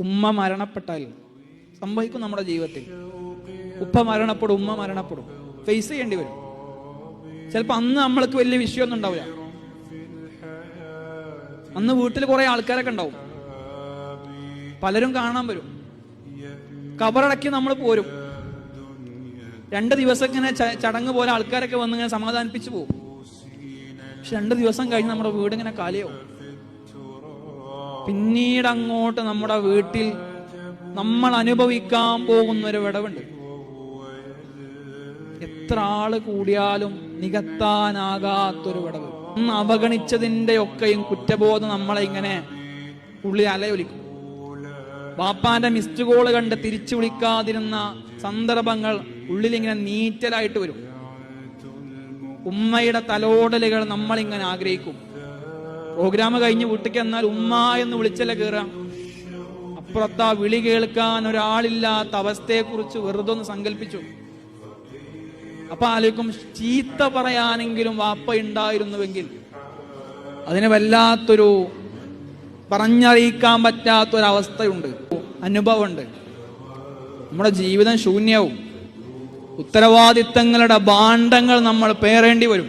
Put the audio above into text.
ഉമ്മ മരണപ്പെട്ടാൽ സംഭവിക്കും നമ്മുടെ ജീവിതത്തിൽ. ഉപ്പ മരണപ്പെടും ഉമ്മ മരണപ്പെടും. ഫേസ് ചെയ്യേണ്ടി വരും. ചിലപ്പോൾ അന്ന് നമ്മൾക്ക് വലിയ വിഷയമൊന്നും ഉണ്ടാവില്ല. അന്ന് വീട്ടിൽ കുറെ ആൾക്കാരൊക്കെ ഉണ്ടാവും. പലരും കാണാൻ വരും. കബറടക്കി നമ്മൾ പോരും. രണ്ട് ദിവസം ഇങ്ങനെ ചടങ്ങ് പോലെ ആൾക്കാരൊക്കെ വന്ന് ഇങ്ങനെ സമാധാനിപ്പിച്ചു പോകും പക്ഷെ രണ്ട് ദിവസം കഴിഞ്ഞ് നമ്മുടെ വീട് ഇങ്ങനെ കാലിയാവും. പിന്നീട് അങ്ങോട്ട് നമ്മുടെ വീട്ടിൽ നമ്മൾ അനുഭവിക്കാൻ പോകുന്ന ഒരു വിടവുണ്ട്. എത്ര ആൾ കൂടിയാലും നികത്താനാകാത്തൊരു വിടവ്. അന്ന് അവഗണിച്ചതിന്റെ ഒക്കെയും കുറ്റബോധം നമ്മളെ ഇങ്ങനെ ഉള്ളിൽ അലയൊലിക്കും. ബാപ്പാന്റെ മിസ്ഡ് കോൾ കണ്ട് തിരിച്ചു വിളിക്കാതിരുന്ന സന്ദർഭങ്ങൾ ഉള്ളിലിങ്ങനെ നീറ്റലായിട്ട് വരും. ഉമ്മയുടെ തലോടലുകൾ നമ്മളിങ്ങനെ ആഗ്രഹിക്കും. പ്രോഗ്രാം കഴിഞ്ഞ് വീട്ടിക്ക് എന്നാൽ ഉമ്മ എന്ന് വിളിച്ചല്ല കയറാം അപ്പുറത്ത് വിളി കേൾക്കാൻ ഒരാളില്ലാത്ത അവസ്ഥയെക്കുറിച്ച് വെറുതെ ഒന്ന് സങ്കല്പിച്ചു. അപ്പൊ ആലോചിക്കും ചീത്ത പറയാനെങ്കിലും വാപ്പ ഉണ്ടായിരുന്നുവെങ്കിൽ അതിന് വല്ലാത്തൊരു പറഞ്ഞറിയിക്കാൻ പറ്റാത്തൊരവസ്ഥയുണ്ട് അനുഭവമുണ്ട്. നമ്മുടെ ജീവിതം ശൂന്യവും ഉത്തരവാദിത്തങ്ങളുടെ ഭാണ്ഡങ്ങൾ നമ്മൾ പേറേണ്ടി വരും.